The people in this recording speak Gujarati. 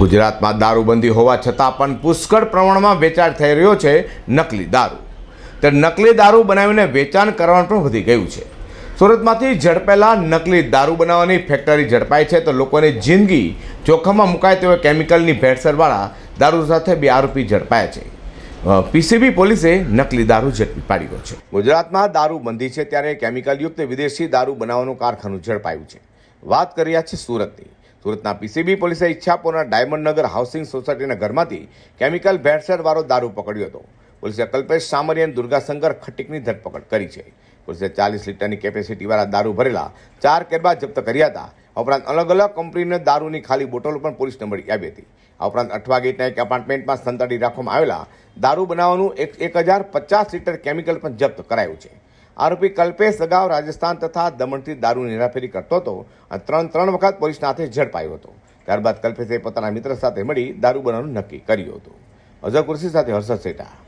ગુજરાતમાં દારૂબંધી હોવા છતાં પણ પુષ્કળ પ્રમાણમાં વેચાણ થઈ રહ્યો છે નકલી દારૂ. તે નકલી દારૂ બનાવીને વેચાણ કરવાનું પણ વધી ગયું છે. સુરતમાંથી ઝડપેલા નકલી દારૂ બનાવવાની ફેક્ટરી ઝડપાઈ છે તો લોકોની જિંદગી જોખમમાં મુકાય તેવા કેમિકલની ભેળસેળવાળા દારૂ સાથે બે આરોપી ઝડપાયા છે. પીસીબી પોલીસે નકલી દારૂ ઝડપી પાડ્યો છે. ગુજરાતમાં દારૂ બંધી છે ત્યારે કેમિકલયુક્ત વિદેશી દારૂ બનાવવાનું કારખાનું ઝડપાયું છે. વાત કરી રહ્યા છે સુરતની. સુરતના પીસીબી પોલીસે ઈચ્છાપુરના ડાયમંડ નગર હાઉસિંગ સોસાયટીના ઘરમાંથી કેમિકલ ભેળસેળવાળો દારૂ પકડ્યો હતો. પોલીસે કલ્પેશ સામરી અને દુર્ગાશંકર ખટીકની ધરપકડ કરી છે. પોલીસે ચાલીસ લીટરની કેપેસિટીવાળા દારૂ ભરેલા ચાર કેરબા જપ્ત કર્યા હતા. ઉપરાંત અલગ અલગ કંપનીના દારૂની ખાલી બોટલો પણ પોલીસને મળી આવી હતી. આ ઉપરાંત અઠવા ગેટના એક એપાર્ટમેન્ટમાં સંતાડી રાખવામાં આવેલા દારૂ બનાવવાનું એક એક હજાર પચાસ લીટર કેમિકલ પણ જપ્ત કરાયું છે. આરોપી કલ્પેશ અગાઉ રાજસ્થાન તથા દમણથી દારૂની હેરાફેરી કરતો હતો અને ત્રણ ત્રણ વખત પોલીસના હાથે ઝડપાયો હતો. ત્યારબાદ કલ્પેશે પોતાના મિત્ર સાથે મળી દારૂ બનાવવાનું નક્કી કર્યું હતું. અઝર કુર્સી સાથે હર્ષદ સેટા.